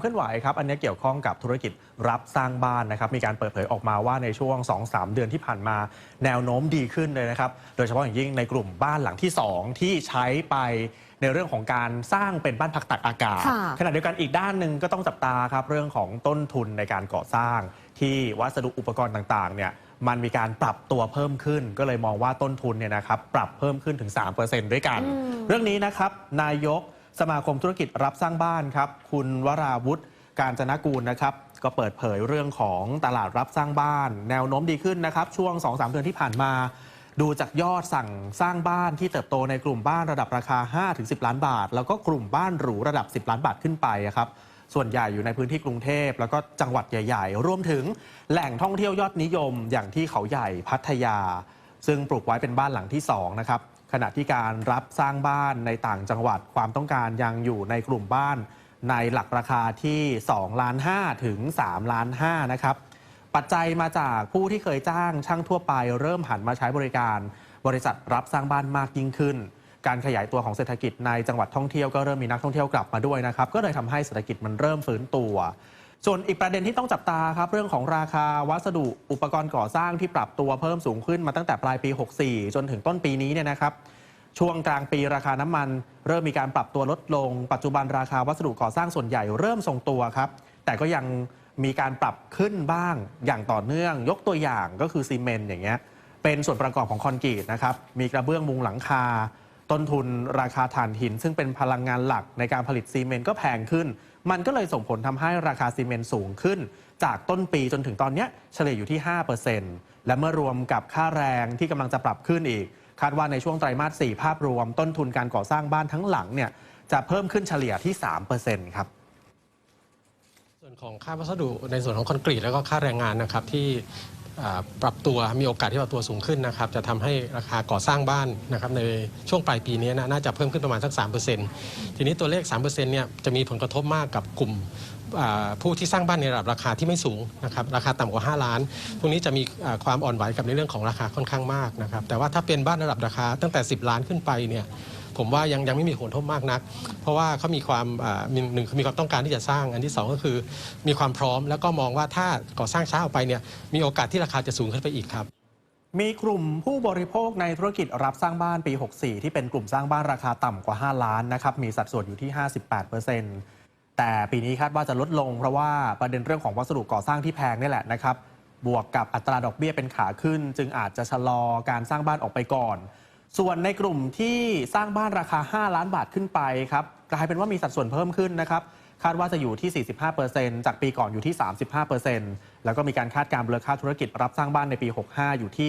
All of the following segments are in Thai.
เคลื่อนไหวครับอันนี้เกี่ยวข้องกับธุรกิจรับสร้างบ้านนะครับมีการเปิดเผยออกมาว่าในช่วง 2-3 เดือนที่ผ่านมาแนวโน้มดีขึ้นเลยนะครับโดยเฉพาะอย่างยิ่งในกลุ่มบ้านหลังที่ 2 ที่ใช้ไปในเรื่องของการสร้างเป็นบ้านพักตักอากาศค่ะขณะเดียวกันอีกด้านหนึ่งก็ต้องจับตาครับเรื่องของต้นทุนในการก่อสร้าง ที่วัสดุอุปกรณ์ต่างๆเนี่ยมันมีการปรับตัวเพิ่มขึ้น ก็เลยมองว่าต้นทุนเนี่ยนะครับปรับเพิ่มขึ้นถึง 3%ด้วยกันอืมเรื่องนี้นะครับนายก สมาคมธุรกิจรับสร้างบ้านครับ คุณวราวุฒิการจนกูลนะครับ ก็เปิดเผยเรื่องของตลาดรับสร้างบ้าน แนวโน้มดีขึ้นนะครับ ช่วง 2-3 เดือนที่ผ่านมา ดูจากยอดสั่งสร้างบ้านที่เติบโตในกลุ่มบ้านระดับราคา 5-10 ล้านบาท แล้วก็กลุ่มบ้านหรูระดับ 10 ล้านบาทขึ้นไปครับส่วนใหญ่อยู่ในพื้นที่กรุงเทพ แล้วก็จังหวัดใหญ่ ๆ รวมถึงแหล่งท่องเที่ยวยอดนิยมอย่างที่เขาใหญ่พัทยา ซึ่งปลูกไว้เป็นบ้านหลังที่2นะครับ ขณะที่การรับสร้างบ้านในต่างจังหวัดความต้องการยังอยู่ในกลุ่มบ้าน ในหลักราคาที่ 2 ล้าน5ถึง 3 ล้าน5นะครับ ปัจจัยมาจากผู้ที่เคยจ้างช่างทั่วไปเริ่มหันมาใช้บริการ บริษัทรับสร้างบ้านมากยิ่งขึ้น การขยายตัวของเศรษฐกิจในจังหวัดท่องเที่ยวก็เริ่มมีนักท่องเที่ยวกลับมาด้วยนะครับ ก็เลยทำให้เศรษฐกิจมันเริ่มฟื้นตัว ส่วนอีกประเด็นที่ต้องจับตาครับ เรื่องของราคาวัสดุอุปกรณ์ก่อสร้างที่ปรับตัวเพิ่มสูงขึ้นมาตั้งแต่ปลายปี 64 จนถึงต้นปีนี้เนี่ยนะครับ ช่วงกลางปีราคาน้ำมัน เริ่มมีการปรับตัวลดลง ปัจจุบันราคาวัสดุก่อสร้างส่วนใหญ่เริ่มทรงตัวครับ แต่ก็ยังมีการปรับขึ้นบ้างอย่างต่อเนื่อง ยกตัวอย่างก็คือซีเมนต์อย่างเงี้ยเป็นส่วนประกอบของคอนกรีตนะครับมีกระเบื้องมุงหลังคา ต้นทุนราคาถ่านหิน ซึ่งเป็นพลังงานหลักในการผลิตซีเมนต์ก็แพงขึ้น มันก็เลยส่งผลทำให้ราคาซีเมนต์สูงขึ้น จากต้นปีจนถึงตอนนี้เฉลี่ยอยู่ที่ 5%และเมื่อรวมกับค่าแรงที่กำลังจะปรับขึ้นอีก คาดว่าในช่วงไตรมาส 4 ภาพรวม ต้นทุนการก่อสร้างบ้านทั้งหลังเนี่ยจะเพิ่มขึ้นเฉลี่ยที่ 3%ครับส่วนของค่าวัสดุในส่วนของคอนกรีตแล้วก็ค่าแรงงานนะครับที่ ปรับตัวมีโอกาสที่ปรับตัวสูงขึ้นนะครับจะทำให้ราคาก่อสร้างบ้านนะครับในช่วงปลายปีนี้นะน่าจะเพิ่มขึ้นประมาณสัก 3%ทีนี้ตัวเลข 3%เนี่ยจะมีผลกระทบมากกับกลุ่มผู้ที่สร้างบ้านในระดับราคาที่ไม่สูงนะครับราคาต่ำกว่า 5 ล้าน พวกนี้จะมีความอ่อนไหวกับในเรื่องของราคาค่อนข้างมากนะครับแต่ว่าถ้าเป็นบ้านระดับราคาตั้งแต่ 10 ล้านขึ้นไปเนี่ย ผมว่ายังยังไม่มีผลทบมากนัก เพราะว่าเขามีความอ่ามีหนึ่งคือมีความต้องการที่จะสร้าง อันที่สองก็คือมีความพร้อมแล้วก็มองว่าถ้าก่อสร้างช้าออกไปเนี่ยมีโอกาสที่ราคาจะสูงขึ้นไปอีกครับมีกลุ่มผู้บริโภคในธุรกิจรับสร้างบ้านปี 64 ที่เป็นกลุ่มสร้างบ้านราคาต่ำกว่า 5 ล้านนะครับมีสัดส่วนอยู่ที่ 58%แต่ปีนี้คาดว่าจะลดลงเพราะว่าประเด็นเรื่องของวัสดุก่อสร้างที่แพงนี่แหละนะครับบวกกับอัตราดอกเบี้ยเป็นขาขึ้น จึงอาจจะชะลอการสร้างบ้านออกไปก่อน ส่วนในกลุ่มที่สร้างบ้านราคา 5 ล้านบาทขึ้นไปครับกลายเป็นว่ามีสัดส่วนเพิ่มขึ้นนะครับคาดว่าจะอยู่ที่ 45%จากปีก่อนอยู่ที่ 35%แล้วก็มีการคาดการณ์มูลค่าธุรกิจรับสร้างบ้านในปี 65 อยู่ที่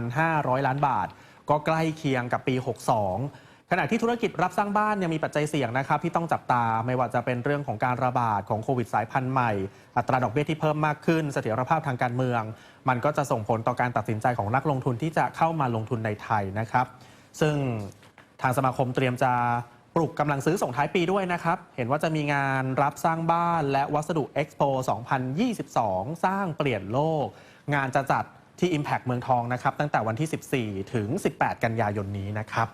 12,500 ล้านบาท ก็ใกล้เคียงกับปี 62 ขณะที่ธุรกิจรับสร้างบ้านยังมีปัจจัยเสี่ยงนะครับที่ต้องจับตาไม่ว่าจะเป็นเรื่องของการระบาดของโควิดสายพันธุ์ใหม่ อัตราดอกเบี้ยที่เพิ่มมากขึ้น เสถียรภาพทางการเมือง มันก็จะส่งผลต่อการตัดสินใจของนักลงทุนที่จะเข้ามาลงทุนในไทยนะครับ ซึ่งทางสมาคมเตรียมจะปลุกกำลังซื้อส่งท้ายปีด้วยนะครับ เห็นว่าจะมีงานรับสร้างบ้านและวัสดุ Expo 2022 สร้างเปลี่ยนโลก งานจะจัดที่ Impact เมืองทองนะครับ ตั้งแต่วันที่ 14 ถึง 18 กันยายนนี้นะครับ